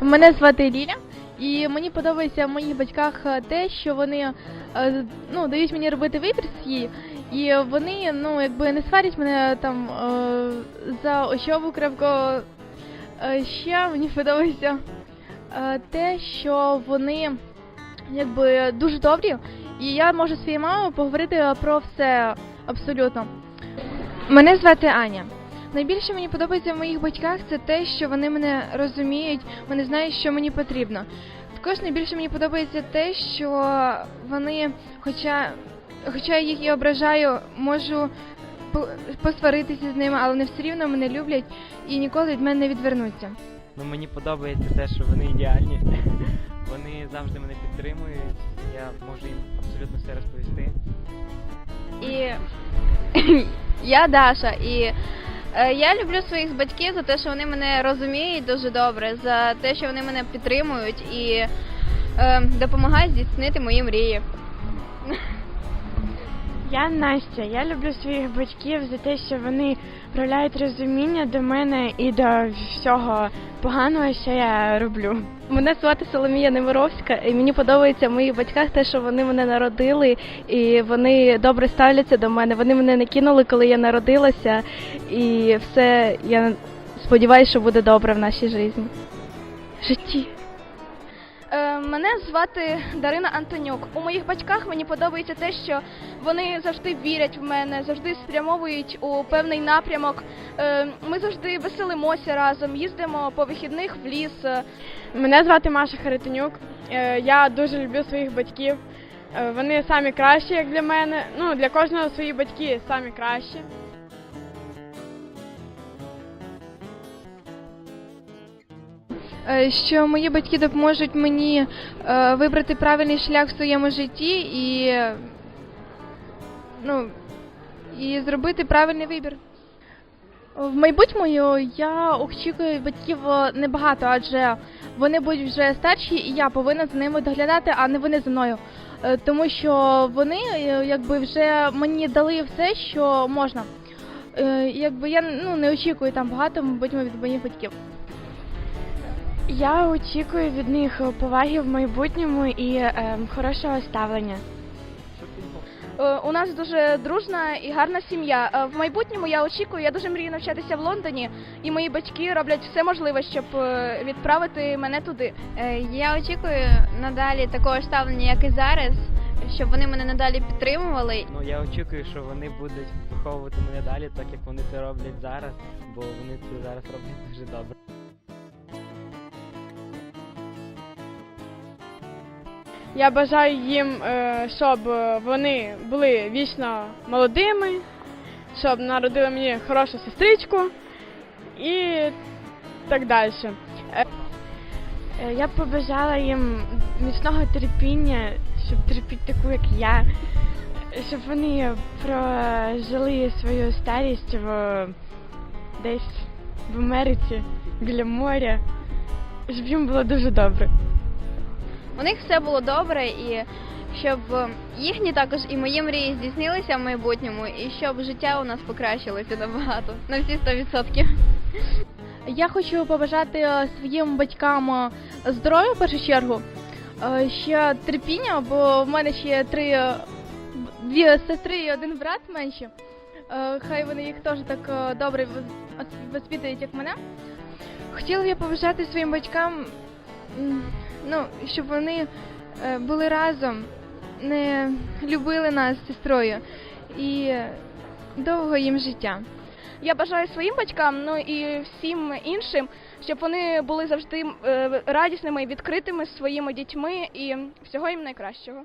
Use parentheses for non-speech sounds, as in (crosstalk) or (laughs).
Мене звати Ліля, і мені подобається в моїх батьках е, те, що вони е, ну, дають мені робити вибір свій, і вони ну, якби не сварять мене там е, за очову крепко. Е, Ще мені подобається те, що вони якби дуже добрі, і я можу своєю мамою поговорити про все абсолютно. Мене звати Аня. Найбільше мені подобається в моїх батьках це те, що вони мене розуміють, вони знають, що мені потрібно. Також найбільше мені подобається те, що вони, хоча, хоча я їх і ображаю, можу по- посваритися з ними, але вони все рівно мене люблять і ніколи від мене не відвернуться. Ну мені подобається те, що вони ідеальні. (laughs) Вони завжди мене підтримують. Я можу їм абсолютно все розповісти. І (clears throat) я Даша, і я люблю своїх батьків за те, що вони мене розуміють дуже добре, за те, що вони мене підтримують і е, допомагають здійснити мої мрії. Я Настя. Я люблю своїх батьків за те, що вони проявляють розуміння до мене і до всього поганого, що я роблю. Мене звати Соломія Немировська, і мені подобається моїх батьках те, що вони мене народили, і вони добре ставляться до мене. Вони мене не кинули, коли я народилася, і все, я сподіваюся, що буде добре в нашій житті. житті. Е, Мене звати Дарина Антонюк. У моїх батьках мені подобається те, що вони завжди вірять в мене, завжди спрямовують у певний напрямок. Е, Ми завжди веселимося разом, їздимо по вихідних в ліс. Мене звати Маша Харитонюк. Е, Я дуже люблю своїх батьків. Вони самі кращі, як для мене. Ну, для кожного свої батьки самі кращі. Що мої батьки допоможуть мені е, вибрати правильний шлях в своєму житті і, е, ну, і зробити правильний вибір. В майбутньому я очікую батьків е, небагато, адже вони будуть вже старші, і я повинна за ними доглядати, а не вони за мною. Е, Тому що вони е, якби вже мені дали все, що можна. Е, Якби я ну, не очікую там багато, мабуть, від моїх батьків. Я очікую від них поваги в майбутньому і е, хорошого ставлення. е, У нас дуже дружна і гарна сім'я. Е, В майбутньому я очікую, я дуже мрію навчатися в Лондоні, і мої батьки роблять все можливе, щоб е, відправити мене туди. Е, Я очікую надалі такого ставлення, як і зараз, щоб вони мене надалі підтримували. Ну я очікую, що вони будуть виховувати мене далі, так як вони це роблять зараз, бо вони це зараз роблять дуже добре. Я бажаю їм, е, щоб вони були вічно молодими, щоб народили мені хорошу сестричку і так далі. Е, е, Я побажала їм міцного терпіння, щоб терпіти таку, як я, щоб вони прожили свою старість в десь в Америці біля моря, щоб їм було дуже добре. У них все було добре і щоб їхні також і мої мрії здійснилися в майбутньому, і щоб життя у нас покращилося набагато на всі 100%. Я хочу побажати е, своїм батькам е, здоров'я в першу чергу, е, ще терпіння, бо в мене ще три дві сестри і один брат менші. Е, Хай вони їх теж так добре воспитують, як мене. Хотіла я побажати своїм батькам, ну, щоб вони е, були разом, не любили нас з сестрою і довго їм життя. Я бажаю своїм батькам, ну і всім іншим, щоб вони були завжди е, радісними і відкритими своїми дітьми і всього їм найкращого.